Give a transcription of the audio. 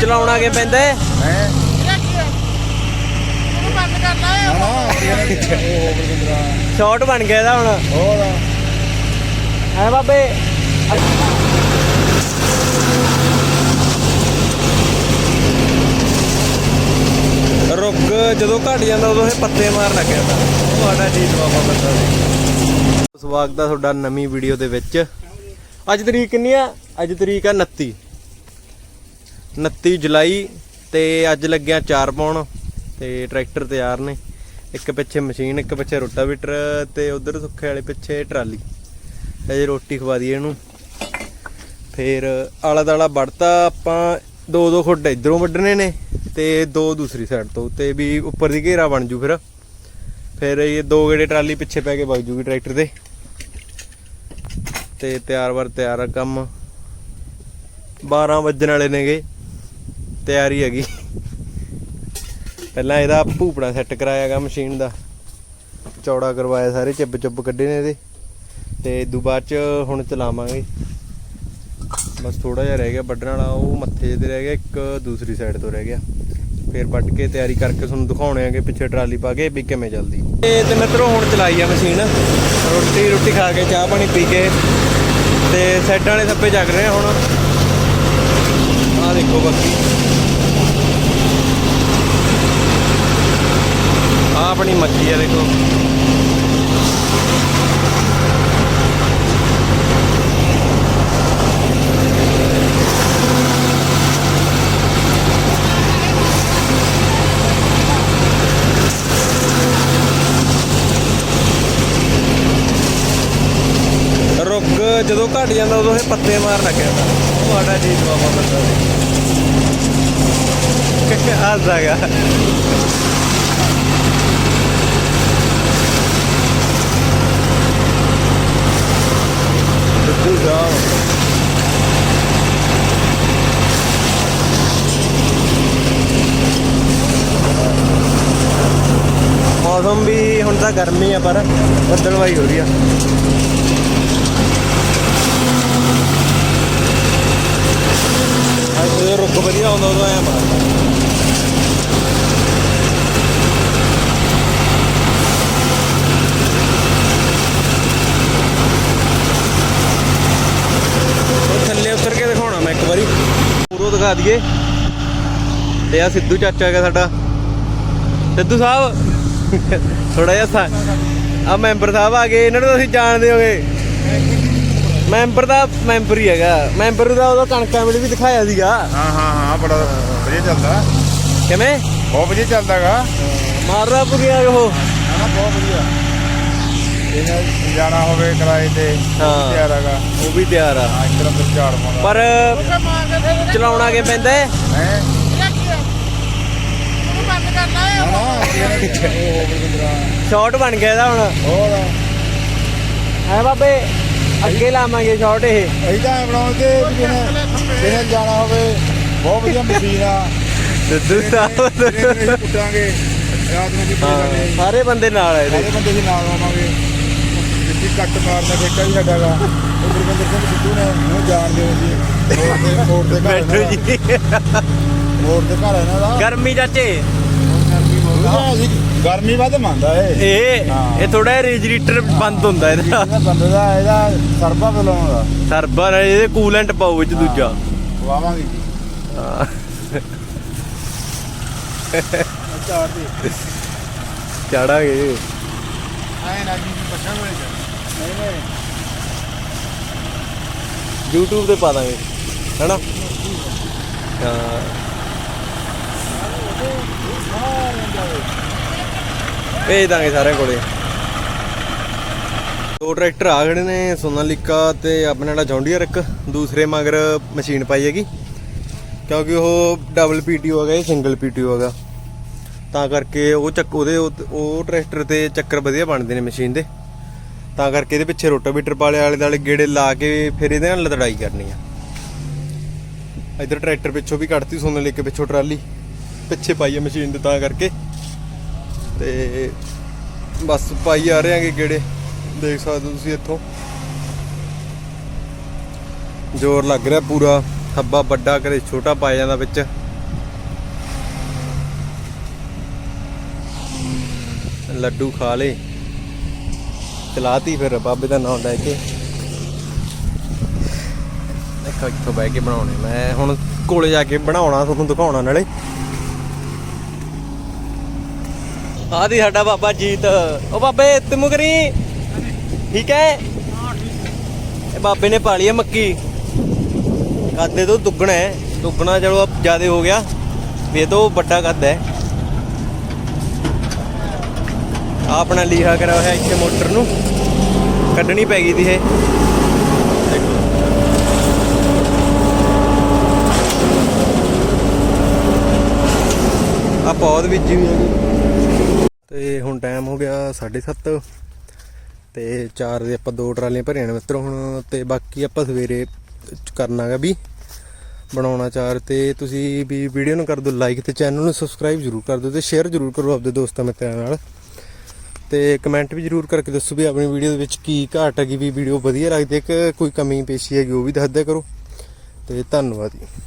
ਚਲਾਉਣਾ ਕਿ ਪੈਂਦਾ ਹੈ। ਸ਼ਾਰਟ ਬਣ ਗਿਆ ਇਹਦਾ ਹੁਣ। ਹੋਰ ਹੈ ਬਾਬੇ। ਰੁੱਕ ਜਦੋਂ ਘਟ ਜਾਂਦਾ ਉਦੋਂ ਇਹ ਪੱਤੇ ਮਾਰ ਲੱਗਿਆ ਜਾਂਦਾ। ਤੁਹਾਡਾ ਠੀਕ ਬਾਬਾ ਬੰਦਾ ਸਵਾਗਤ ਹੈ ਤੁਹਾਡਾ ਨਵੀਂ ਵੀਡੀਓ ਦੇ ਵਿੱਚ। ਅੱਜ ਤਰੀਕ ਕਿੰਨੀ ਆ? ਅੱਜ ਤਰੀਕ ਆ 29 29 ਜੁਲਾਈ ਤੇ ਅੱਜ ਲੱਗਿਆ ਚਾਰ ਪਾਉਣ ਤੇ ਟਰੈਕਟਰ ਤਿਆਰ ਨੇ। ਇੱਕ ਪਿੱਛੇ ਮਸ਼ੀਨ, ਇੱਕ ਪਿੱਛੇ ਰੋਟਾਵੀਟਰ ਤੇ ਉਧਰ ਸੁੱਖੇ ਵਾਲੇ ਪਿੱਛੇ ਟਰਾਲੀ। ਅਜੇ ਰੋਟੀ ਖਵਾ ਦਈਏ ਇਹਨੂੰ। ਫੇਰ ਆਲਾ ਦਾਲਾ ਵੜਤਾ ਆਪਾਂ ਦੋ ਦੋ ਖੁੱਡ ਇਧਰੋਂ ਵੱਢਣੇ ਨੇ ਤੇ ਦੋ ਦੂਸਰੀ ਸਾਈਡ ਤੋਂ, ਤੇ ਵੀ ਉੱਪਰ ਦੀ ਘੇਰਾ ਬਣ ਜੂ ਫਿਰ। ਫਿਰ ਇਹ ਦੋ ਗੇੜੇ ਟਰਾਲੀ ਪਿੱਛੇ ਪੈ ਕੇ ਵਗ ਜੂਗੀ ਟਰੈਕਟਰ ਦੇ। ਤੇ ਤਿਆਰ ਵਰ ਤਿਆਰ ਆ ਕੰਮ। 12 ਵੱਜਣ ਵਾਲੇ ਨੇਗੇ। ਤਿਆਰੀ ਹੈਗੀ। ਪਹਿਲਾਂ ਇਹਦਾ ਭੂਪੜਾ ਸੈੱਟ ਕਰਾਇਆਗਾ ਮਸ਼ੀਨ ਦਾ। ਚੌੜਾ ਕਰਵਾਇਆ ਸਾਰੇ, ਚਿੱਬ ਚੁੱਬ ਕੱਢੇ ਨੇ ਇਹਦੇ। ਤੇ ਇਦੋਂ ਬਾਅਦ ਚ ਹੁਣ ਚਲਾਵਾਂਗੇ। ਬਸ ਥੋੜਾ ਜਿਹਾ ਰਹਿ ਗਿਆ ਵੱਢਣ ਵਾਲਾ, ਉਹ ਮੱਥੇ ਜਿਹੇ ਤੇ ਰਹਿ ਗਿਆ, ਇੱਕ ਦੂਸਰੀ ਸਾਈਡ ਤੋਂ ਰਹਿ ਗਿਆ। ਫੇਰ ਵੱਢ ਕੇ ਤਿਆਰੀ ਕਰਕੇ ਤੁਹਾਨੂੰ ਦਿਖਾਉਣੇ ਆਗੇ, ਪਿੱਛੇ ਟਰਾਲੀ ਪਾ ਕੇ ਵੀ ਕਿਵੇਂ ਚੱਲਦੀ। ਤੇ ਤੇ ਮਿੱਤਰੋ, ਹੁਣ ਚਲਾਈ ਆ ਮਸ਼ੀਨ ਰੋਟੀ ਰੋਟੀ ਖਾ ਕੇ, ਚਾਹ ਪਾਣੀ ਪੀ ਕੇ। ਤੇ ਸਾਈਡਾਂ ਵਾਲੇ ਥੱਪੇ ਜਗ ਰਹੇ ਆ ਹੁਣ। ਆਹ ਦੇਖੋ ਬਾਕੀ ਆਹ ਆਪਣੀ ਮੱਛੀ ਆ ਦੇਖੋ ਰੁੱਕ ਜਦੋਂ ਘਟ ਜਾਂਦਾ ਉਦੋਂ ਇਹ ਪੱਤੇ ਮਾਰ ਲੱਗ ਜਾਂਦਾ ਤੁਹਾਡਾ ਠੀਕ ਬਾਬਾ ਬੰਦਾ ਜੀ। ਹੱਸਦਾ ਗਾ ਸਿੱਧੂ ਸਾਹਿਬ ਮੌਸਮ ਵੀ ਹੁਣ ਤਾਂ ਗਰਮੀ ਆ, ਪਰ ਬੱਦਲਵਾਈ ਹੋ ਰਹੀ ਆ। ਅੱਜ ਜਦੋਂ ਰੁੱਖ ਵਧੀਆ ਆਉਂਦਾ ਉਦੋਂ ਐਂ ਮਾਰਦਾ ਥੱਲੇ ਉਤਰ ਕੇ ਦਿਖਾਉਣਾ ਮੈਂ ਇੱਕ ਵਾਰੀ। ਪੂਰੋ ਦਿਖਾ ਦਈਏ। ਤੇ ਆ ਸਿੱਧੂ ਚਾਚਾ ਹੈਗਾ ਸਾਡਾ। ਸਿੱਧੂ ਸਾਹਿਬ ਥੋੜਾ ਜਿਹਾ ਸਾ ਆ ਮੈਂਬਰ ਸਾਹਿਬ ਆ ਗਏ, ਇਹਨਾਂ ਨੂੰ ਤੁਸੀਂ ਜਾਣਦੇ ਹੋਗੇ। ਮੈਂਬਰ ਦਾ ਮੈਂਬਰ ਹੀ ਹੈਗਾ। ਮੈਂਬਰ ਦਾ ਉਹਦਾ ਕਣਕਾਂ ਵੇਲੇ ਵੀ ਦਿਖਾਇਆ ਸੀਗਾ। ਹਾਂ ਹਾਂ ਹਾਂ ਬੜਾ ਵਧੀਆ ਚੱਲਦਾ। ਕਿਵੇਂ? ਬਹੁਤ ਵਧੀਆ ਚੱਲਦਾਗਾ। ਮਾਰਦਾ ਪੁਗਿਆ ਉਹ। ਹਾਂ ਬਹੁਤ ਵਧੀਆ। ਇਹਨਾਂ ਜਾਣਾ ਹੋਵੇ ਕਿਰਾਏ ਤੇ ਹਾਂ। ਤਿਆਰ ਹੈਗਾ। ਉਹ ਵੀ ਤਿਆਰ ਆ। ਹਾਂ ਇੱਕ ਤਰ੍ਹਾਂ ਦਾ ਚਾਰ ਪਾਉਣਾ ਪਰ ਚਲਾਉਣਾ ਕਿ ਪੈਂਦਾ ਹੈ? ਸ਼ਾਰਟ ਬਣ ਗਿਆ ਇਹਦਾ ਹੁਣ। ਹੋਰ? ਹੈ ਬਾਬੇ? ਅੱਗੇ ਲਾਵਾਂਗੇ ਸ਼ਾਰਟ ਇਹ। ਅਸੀਂ ਤਾਂ ਐਂ ਬਣਾਉਂਦੇ ਤੇ ਵੀ ਜਿਹਨੇ ਜਿਹਨੇ ਜਾਣਾ ਹੋਵੇ ਬਹੁਤ ਵਧੀਆ ਮਸ਼ੀਨ ਆ। ਸਿੱਧੂ ਜਿਹਨੇ ਸਾਹਿਬ ਅਸੀਂ ਕੁੱਟਾਂਗੇ ਰਾਤ ਨੂੰ ਵੀ ਕੁੱਟਾਂਗੇ ਸਾਰੇ ਬੰਦੇ ਨਾਲ ਆ ਸਾਰੇ ਇਹਦੇ ਬੰਦੇ ਦੇ ਨਾਲ ਆਵਾਂਗੇ। ਜਿੱਤੀ ਕੱਟ ਮਾਰਦਾ ਠੇਕਾ ਵੀ ਸਾਡਾਗਾ ਉਹ ਗੁਰਵਿੰਦਰ ਸਿੰਘ ਸਿੱਧੂ ਨੇ ਨੂੰ ਜਾਣਦੇ ਹੋ ਜੀ। ਮੋੜ ਦੇ ਮੋੜ ਦੇ ਘਰ ਬੈਠੋ ਇਹਨਾਂ ਜੀ। ਦਾ। ਮੋੜ ਦੇ ਘਰ ਇਹਨਾਂ ਦਾ। ਗਰਮੀ ਚਾਚੇ ਗਰਮੀ ਵੱਧ ਮੰਨਦਾ ਏ ਇਹ ਹਾਂ। ਇਹ ਥੋੜਾ ਰੇਜਰੀਟਰ ਬੰਦ ਹੁੰਦਾ ਇਹਦਾ। ਇਹਦਾ ਬੰਦੇ ਦਾ ਇਹਦਾ ਸਰਬਾ ਬਲਾਉਣ ਦਾ। ਸਰਬਰ ਇਹਦੇ ਕੂਲੈਂਟ ਪਾਓ ਵਿੱਚ ਦੂਜਾ। ਵਾਵਾਂਗੇ ਹਾਂ। ਚਾਰ ਦੀ ਚਾੜਾਂਗੇ। ਆਏ ਨਾ ਜੀ ਬੱਚਾ ਹੋਏ ਨਹੀਂ ਨਹੀਂ। YouTube ਤੇ ਪਾ ਦਾਂਗੇ। ਹੈਨਾ? ਹਾਂ। ਭੇਜ ਦਾਂਗੇ ਸਾਰਿਆਂ ਕੋਲੇ। ਦੋ ਟਰੈਕਟਰ ਆ ਖੜੇ ਨੇ, ਸੋਨਾਲੀਕਾ ਤੇ ਆਪਣੇ ਵਾਲਾ ਜੌਂਡੀਅਰ ਇੱਕ, ਦੂਸਰੇ ਮਗਰ ਮਸ਼ੀਨ ਪਾਈ ਹੈਗੀ। ਕਿਉਂਕਿ ਉਹ ਡਬਲ ਪੀਟੀਓ ਹੈਗਾ, ਇਹ ਸਿੰਗਲ ਪੀਟੀਓ ਹੈਗਾ। ਤਾਂ ਕਰਕੇ ਉਹ ਚੱਕ, ਉਹਦੇ ਉਹ ਟਰੈਕਟਰ ਤੇ ਚੱਕਰ ਵਧੀਆ ਬਣਦੇ ਨੇ ਮਸ਼ੀਨ ਦੇ। ਤਾਂ ਕਰਕੇ ਇਹਦੇ ਪਿੱਛੇ ਰੋਟਾਵੀਟਰ ਵਾਲੇ ਆਲੇ ਦਾਲੇ ਗੇੜੇ ਲਾ ਕੇ ਫਿਰ ਇਹਦੇ ਨਾਲ ਲੜਾਈ ਕਰਨੀ ਆ। ਇਧਰ ਟਰੈਕਟਰ ਪਿੱਛੋਂ ਵੀ ਕੱਢਤੀ ਸੋਨੇ ਲੈ ਕੇ ਪਿੱਛੋਂ ਟਰਾਲੀ। ਪਿੱਛੇ ਪਾਈ ਹੈ ਮਸ਼ੀਨ ਦੇ ਤਾਂ ਕਰਕੇ। ਤੇ ਬਸ ਪਾਈ ਆ ਰਹੇ ਆਂਗੇ ਗੇੜੇ। ਦੇਖ ਸਕਦੇ ਹੋ ਤੁਸੀਂ ਇੱਥੋਂ। ਜ਼ੋਰ ਲੱਗ ਰਿਹਾ ਪੂਰਾ। ਥੱਬਾ ਵੱਡਾ ਕਰੇ, ਛੋਟਾ ਪਾਇਆ ਜਾਂਦਾ ਵਿੱਚ। ਲੱਡੂ ਖਾ ਲੇ ਚਲਾਤੀ ਫਿਰ ਬਾਬੇ ਦਾ ਨਾਮ ਲੈ ਕੇ। ਦੇਖੋ ਇੱਥੋਂ ਬਹਿ ਕੇ ਬਣਾਉਣੇ। ਮੈਂ ਹੁਣ ਕੋਲੇ ਜਾ ਕੇ ਬਣਾਉਣਾ, ਤੁਹਾਨੂੰ ਦਿਖਾਉਣਾ ਨਾਲੇ। ਆਹ ਦੀ ਸਾਡਾ ਬਾਬਾ ਜੀਤ। ਉਹ ਬਾਬੇ ਤੈਨੂੰ ਕਰੀ ਠੀਕ ਹੈ? ਇਹ ਬਾਬੇ ਨੇ ਪਾਲੀ ਹੈ ਮੱਕੀ। ਕਾਦੇ ਤੋਂ ਦੁੱਗਣਾ ਹੈ। ਦੁੱਗਣਾ ਚਲੋ ਜਿਆਦੇ ਹੋ ਗਿਆ। ਵੀ ਇਹ ਤੋਂ ਵੱਡਾ ਕੱਦ ਹੈ। ਆਹ ਆਪਣਾ ਲੀਹਾ ਕਰਿਆ ਹੋਇਆ ਇੱਥੇ ਮੋਟਰ ਨੂੰ। ਕੱਢਣੀ ਪੈ ਗਈ ਦੀ ਇਹ। ਆ ਪੌਦ ਵਿੱਚ ਵੀ ਹੈਗੀ। ਤੇ ਹੁਣ ਟਾਈਮ ਹੋ ਗਿਆ 7:30 ਤੇ ਚਾਰ ਦੇ ਆਪਾਂ ਦੋ ਟਰਾਲੀਆਂ ਭਰੀਆਂ ਨੇ ਮਿੱਤਰੋ ਹੁਣ ਤੇ ਬਾਕੀ ਆਪਾਂ ਸਵੇਰੇ ਕਰਨਾਗਾ ਵੀ ਬਣਾਉਣਾ ਚਾਰ ਤੇ ਤੁਸੀਂ ਵੀ ਵੀਡੀਓ ਨੂੰ ਕਰ ਦਿਓ ਲਾਈਕ ਤੇ ਚੈਨਲ ਨੂੰ ਸਬਸਕ੍ਰਾਈਬ ਜਰੂਰ ਕਰ ਦਿਓ ਤੇ ਸ਼ੇਅਰ ਜਰੂਰ ਕਰੋ ਆਪਣੇ ਦੋਸਤਾਂ ਮਿੱਤਰਾਂ ਨਾਲ। ਤੇ ਕਮੈਂਟ ਵੀ ਜਰੂਰ ਕਰਕੇ ਦੱਸੋ ਵੀ ਆਪਣੀ ਵੀਡੀਓ ਦੇ ਵਿੱਚ ਕੀ ਘਾਟ ਹੈਗੀ ਵੀ ਵੀਡੀਓ ਵਧੀਆ ਲੱਗਦੀ ਹੈ ਕਿ ਕੋਈ ਕਮੀ ਪੇਸ਼ੀ ਹੈਗੀ ਉਹ ਵੀ ਦੱਸ ਦਿਆ ਕਰੋ। ਤੇ ਧੰਨਵਾਦ ਜੀ।